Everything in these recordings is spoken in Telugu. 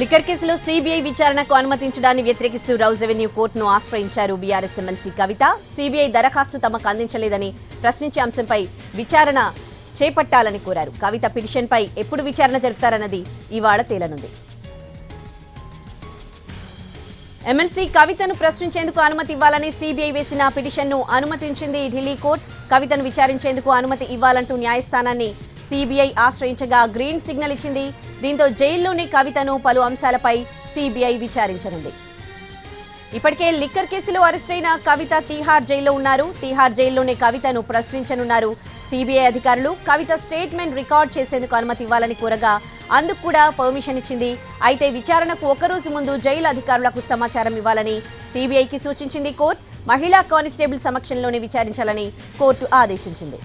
లిక్కర్ కేసులో సీబీఐ విచారణకు అనుమతించడాన్ని వ్యతిరేకిస్తూ రౌజ్ రెవెన్యూ కోర్టును ఆశ్రయించారు బీఆర్ఎస్ ఎమ్మెల్సీ కవిత. సీబీఐ దరఖాస్తు తమకు అందించలేదని ప్రశ్నించే అంశంపై విచారణ చేపట్టాలని కోరారు. కవిత పిటిషన్పై ఎప్పుడు విచారణ జరుపుతారన్నది ఇవాళ తేలనుంది. ఎమ్మెల్సీ కవితను ప్రశ్నించేందుకు అనుమతి ఇవ్వాలని సీబీఐ వేసిన పిటిషన్ను అనుమతించింది ఢిల్లీ కోర్టు. కవితను విచారించేందుకు అనుమతి ఇవ్వాలంటూ న్యాయస్థానాన్ని సీబీఐ ఆశ్రయించగా గ్రీన్ సిగ్నల్ ఇచ్చింది దీంతో జైల్లోని కవితను పలు అంశాలపై సీబీఐ విచారించనుంది. ఇప్పటికే లిక్కర్ కేసులో అరెస్టైన కవిత తీహార్ జైల్లో ఉన్నారు. తీహార్ జైల్లోనే కవితను ప్రశ్నించనున్నారు. సిబిఐ అధికారులు కవిత స్టేట్మెంట్ రికార్డ్ చేసేందుకు అనుమతి ఇవ్వాలని కోరగా అందుకు కూడా పర్మిషన్ ఇచ్చింది. అయితే విచారణకు ఒకరోజు ముందు జైలు అధికారులకు సమాచారం ఇవ్వాలని సిబిఐకి సూచించింది కోర్టు. మహిళా కానిస్టేబుల్ సమక్షంలోనే విచారించాలని కోర్టు ఆదేశించింది.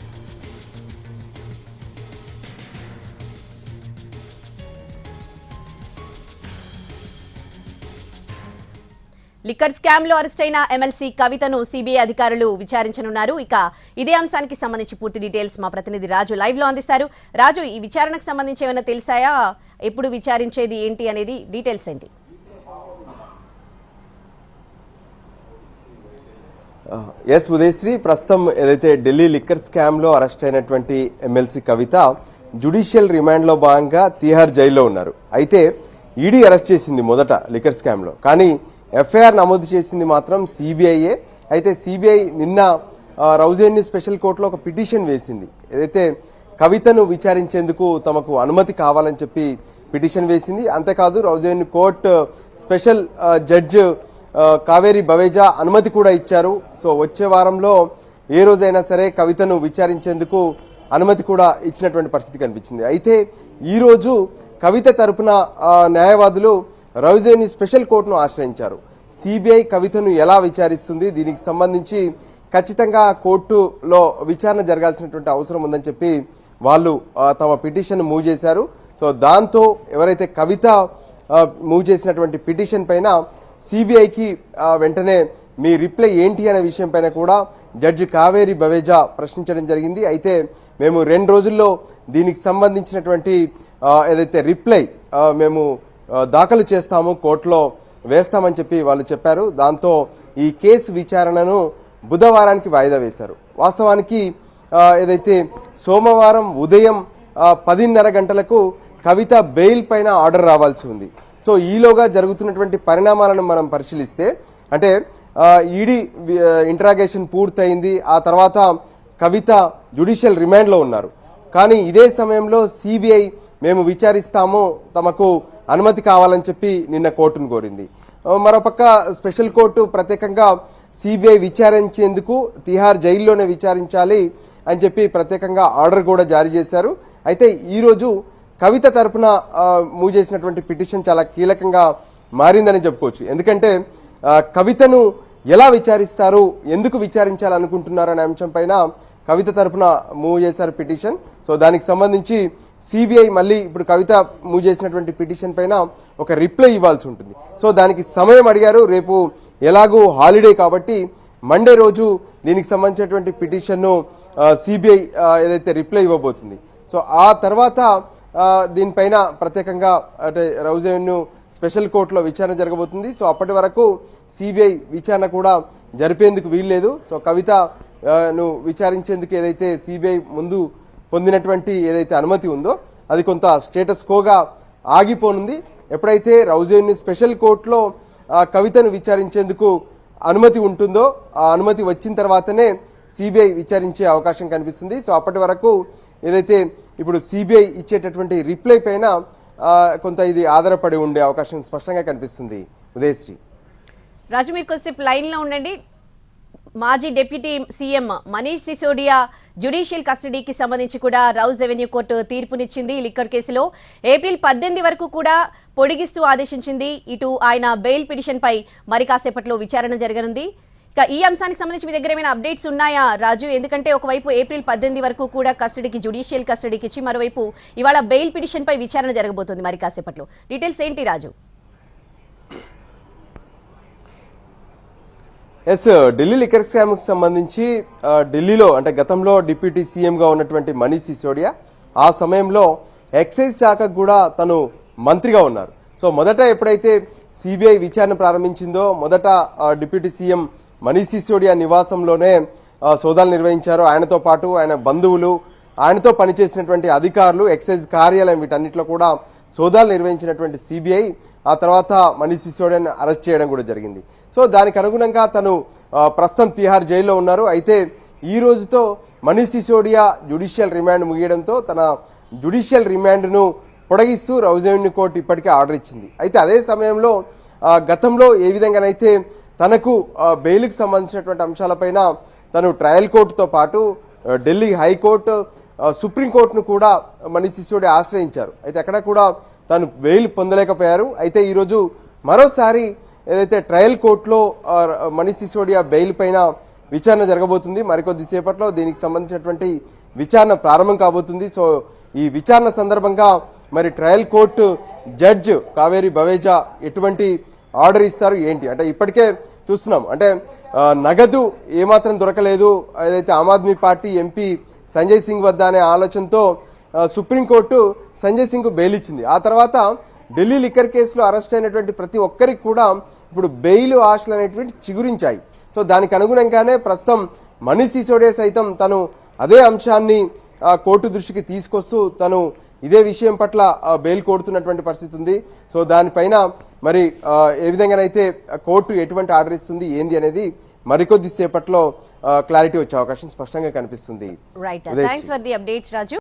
లిక్కర్ స్కామ్లో అరెస్టైన ఎమ్మెల్సీ కవితను సిబిఐ అధికారులు విచారించనున్నారు. ఇక ఇదే అంశానికి సంబంధించి పూర్తి డీటెయిల్స్ మా ప్రతినిధి రాజు లైవ్లో అందిస్తారు. రాజు ఈ విచారణకు సంబంధించి ఏమైనా తెలిసాయా? ఎప్పుడు విచారించేది ఏంటి అనేది డీటెయిల్స్ ఏంటి? ఎస్ ఉదయశ్రీ ప్రస్తుతం ఏదైతే ఢిల్లీ లిక్కర్ స్కామ్లో అరెస్ట్ అయినటువంటి ఎమ్మెల్సీ కవిత జుడిషియల్ రిమాండ్లో భాగంగా తీహార్ జైల్లో ఉన్నారు. అయితే ఈడీ అరెస్ట్ చేసింది మొదట లిక్కర్ స్కామ్లో కానీ ఎఫ్ఐఆర్ నమోదు చేసింది మాత్రం సిబిఐఏ. అయితే సిబిఐ నిన్న రౌజేని రౌజేన్ని స్పెషల్ కోర్టులో ఒక పిటిషన్ వేసింది. ఏదైతే కవితను విచారించేందుకు తమకు అనుమతి కావాలని చెప్పి పిటిషన్ వేసింది. అంతేకాదు రౌజేని court special judge Kaveri Baweja అనుమతి కూడా ఇచ్చారు. సో వచ్చే వారంలో ఏ రోజైనా సరే కవితను విచారించేందుకు అనుమతి కూడా ఇచ్చినటువంటి పరిస్థితి కనిపించింది. అయితే ఈరోజు కవిత తరపున న్యాయవాదులు రౌజేని స్పెషల్ కోర్టును ఆశ్రయించారు. సిబిఐ కవితను ఎలా విచారిస్తుంది? దీనికి సంబంధించి ఖచ్చితంగా కోర్టులో విచారణ జరగాల్సినటువంటి అవసరం ఉందని చెప్పి వాళ్ళు తమ పిటిషన్ మూవ్ చేశారు. సో దాంతో ఎవరైతే కవిత మూవ్ చేసినటువంటి పిటిషన్ పైన సిబిఐకి వెంటనే మీ రిప్లై ఏంటి అనే విషయం పైన కూడా జడ్జి కావేరి బవేజా ప్రశ్నించడం జరిగింది. అయితే మేము రెండు రోజుల్లో దీనికి సంబంధించినటువంటి ఏదైతే రిప్లై మేము దాఖలు చేస్తాము కోర్టులో వేస్తామని చెప్పి వాళ్ళు చెప్పారు. దాంతో ఈ కేసు విచారణను బుధవారానికి వాయిదా వేశారు. వాస్తవానికి ఏదైతే సోమవారం ఉదయం పదిన్నర గంటలకు కవిత బెయిల్ పైన ఆర్డర్ రావాల్సి ఉంది. సో ఈలోగా జరుగుతున్నటువంటి పరిణామాలను మనం పరిశీలిస్తే అంటే ఈడీ ఇంట్రాగేషన్ పూర్తయింది. ఆ తర్వాత కవిత జ్యుడిషియల్ రిమాండ్లో ఉన్నారు. కానీ ఇదే సమయంలో సిబిఐ మేము విచారిస్తాము తమకు అనుమతి కావాలని చెప్పి నిన్న కోర్టును కోరింది. మరోపక్క స్పెషల్ కోర్టు ప్రత్యేకంగా సిబిఐ విచారించేందుకు తిహార్ జైల్లోనే విచారించాలి అని చెప్పి ప్రత్యేకంగా ఆర్డర్ కూడా జారీ చేశారు. అయితే ఈరోజు కవిత తరపున మూవ్ చేసినటువంటి పిటిషన్ చాలా కీలకంగా మారిందని చెప్పుకోవచ్చు. ఎందుకంటే కవితను ఎలా విచారిస్తారు ఎందుకు విచారించాలనుకుంటున్నారు అనే అంశం పైన కవిత తరపున మూవ్ చేశారు పిటిషన్. సో దానికి సంబంధించి సిబిఐ మళ్ళీ ఇప్పుడు కవిత మూవ్ చేసినటువంటి పిటిషన్ పైన ఒక రిప్లై ఇవ్వాల్సి ఉంటుంది. సో దానికి సమయం అడిగారు. రేపు ఎలాగూ హాలిడే కాబట్టి మండే రోజు దీనికి సంబంధించినటువంటి పిటిషన్ను సిబిఐ ఏదైతే రిప్లై ఇవ్వబోతుంది. సో ఆ తర్వాత దీనిపైన ప్రత్యేకంగా అంటే రౌజేన్ను స్పెషల్ కోర్టులో విచారణ జరగబోతుంది. సో అప్పటి వరకు సిబిఐ విచారణ కూడా జరిపేందుకు వీల్లేదు. సో కవిత ను విచారించేందుకు ఏదైతే సిబిఐ ముందు పొందినటువంటి ఏదైతే అనుమతి ఉందో అది కొంత స్టేటస్ కోగా ఆగిపోనుంది. ఎప్పుడైతే రౌజేని స్పెషల్ కోర్టులో కవితను విచారించేందుకు అనుమతి ఉంటుందో ఆ అనుమతి వచ్చిన తర్వాతనే సిబిఐ విచారించే అవకాశం కనిపిస్తుంది. సో అప్పటి వరకు ఏదైతే ఇప్పుడు సిబిఐ ఇచ్చేటటువంటి రిప్లై పైన కొంత ఇది ఆధారపడి ఉండే అవకాశం స్పష్టంగా కనిపిస్తుంది. ఉదయశ్రీ. రాజు మీరు కొద్దిసేపు లైన్లో ఉండండి. మాజీ deputy CM Manish Sisodia judicial కస్టడీకి సంబంధించి కూడా రౌజ్ రెవెన్యూ కోర్టు తీర్పునిచ్చింది లిక్కర్ కేసులో. ఏప్రిల్ పద్దెనిమిది వరకు కూడా పొడిగిస్తూ ఆదేశించింది. ఇటు ఆయన బెయిల్ పిటిషన్పై మరి కాసేపట్లో విచారణ జరగనుంది. ఇక ఈ అంశానికి సంబంధించి మీ దగ్గర ఏమైనా అప్డేట్స్ ఉన్నాయా రాజు? ఎందుకంటే ఒకవైపు ఏప్రిల్ పద్దెనిమిది వరకు కూడా కస్టడీకి జ్యుడిషియల్ కస్టడీకి ఇచ్చి మరోవైపు ఇవాళ బెయిల్ పిటిషన్పై విచారణ జరగబోతోంది మరి కాసేపట్లో. డీటెయిల్స్ ఏంటి రాజు? ఎస్ ఢిల్లీ లిక్కర్ స్కామ్కి సంబంధించి ఢిల్లీలో అంటే గతంలో డిప్యూటీ సీఎం గా ఉన్నటువంటి మనీష్ సిసోడియా ఆ సమయంలో ఎక్సైజ్ శాఖకు కూడా తను మంత్రిగా ఉన్నారు. సో మొదట ఎప్పుడైతే సిబిఐ విచారణ ప్రారంభించిందో మొదట డిప్యూటీ సీఎం మనీష్ సిసోడియా నివాసంలోనే సోదాలు నిర్వహించారు. ఆయనతో పాటు ఆయన బంధువులు ఆయనతో పనిచేసినటువంటి అధికారులు ఎక్సైజ్ కార్యాలయం వీటన్నిటిలో కూడా సోదాలు నిర్వహించినటువంటి సిబిఐ ఆ తర్వాత మనీష్ సిసోడియాను అరెస్ట్ చేయడం కూడా జరిగింది. సో దానికి అనుగుణంగా తను ప్రస్తుతం తిహార్ జైల్లో ఉన్నారు. అయితే ఈ రోజుతో మనీష్ సిసోడియా జ్యుడిషియల్ రిమాండ్ ముగియడంతో తన జ్యుడిషియల్ రిమాండ్ను పొడగిస్తూ రౌజెవెన్యూ కోర్టు ఇప్పటికే ఆర్డర్ ఇచ్చింది. అయితే అదే సమయంలో గతంలో ఏ విధంగానైతే తనకు బెయిల్కి సంబంధించినటువంటి అంశాలపైన తను ట్రయల్ కోర్టుతో పాటు ఢిల్లీ హైకోర్టు సుప్రీంకోర్టును కూడా మనీష్ సిసోడియా ఆశ్రయించారు. అయితే అక్కడ కూడా తను బెయిల్ పొందలేకపోయారు. అయితే ఈరోజు మరోసారి ఏదైతే ట్రయల్ కోర్టులో మనీష్ సిసోడియా బెయిల్ పైన విచారణ జరగబోతుంది మరికొద్ది సేపట్లో దీనికి సంబంధించినటువంటి విచారణ ప్రారంభం కాబోతుంది. సో ఈ విచారణ సందర్భంగా మరి trial court judge Kaveri Baweja ఎటువంటి ఆర్డర్ ఇస్తారు ఏంటి? అంటే ఇప్పటికే చూస్తున్నాం. అంటే నగదు ఏమాత్రం దొరకలేదు. ఏదైతే ఆమ్ ఆద్మీ పార్టీ ఎంపీ సంజయ్ సింగ్ వద్ద అనే ఆలోచనతో సుప్రీంకోర్టు సంజయ్ సింగ్ బెయిల్ ఇచ్చింది. ఆ తర్వాత ఢిల్లీ లిక్కర్ కేసులో అరెస్ట్ అయినటువంటి ప్రతి ఒక్కరికి కూడా ఇప్పుడు బెయిల్ ఆశలు అనేటువంటి చిగురించాయి. సో దానికి అనుగుణంగానే ప్రస్తుతం మనీష్ సిసోడియా సైతం తను అదే అంశాన్ని కోర్టు దృష్టికి తీసుకొస్తూ తను ఇదే విషయం పట్ల బెయిల్ కోరుతున్నటువంటి పరిస్థితి ఉంది. సో దానిపైన మరి ఏ విధంగానైతే కోర్టు ఎటువంటి ఆర్డర్ ఇస్తుంది ఏంది అనేది మరికొద్ది సేపట్లో క్లారిటీ వచ్చే అవకాశం స్పష్టంగా కనిపిస్తుంది. Right Uday thanks for the updates Raju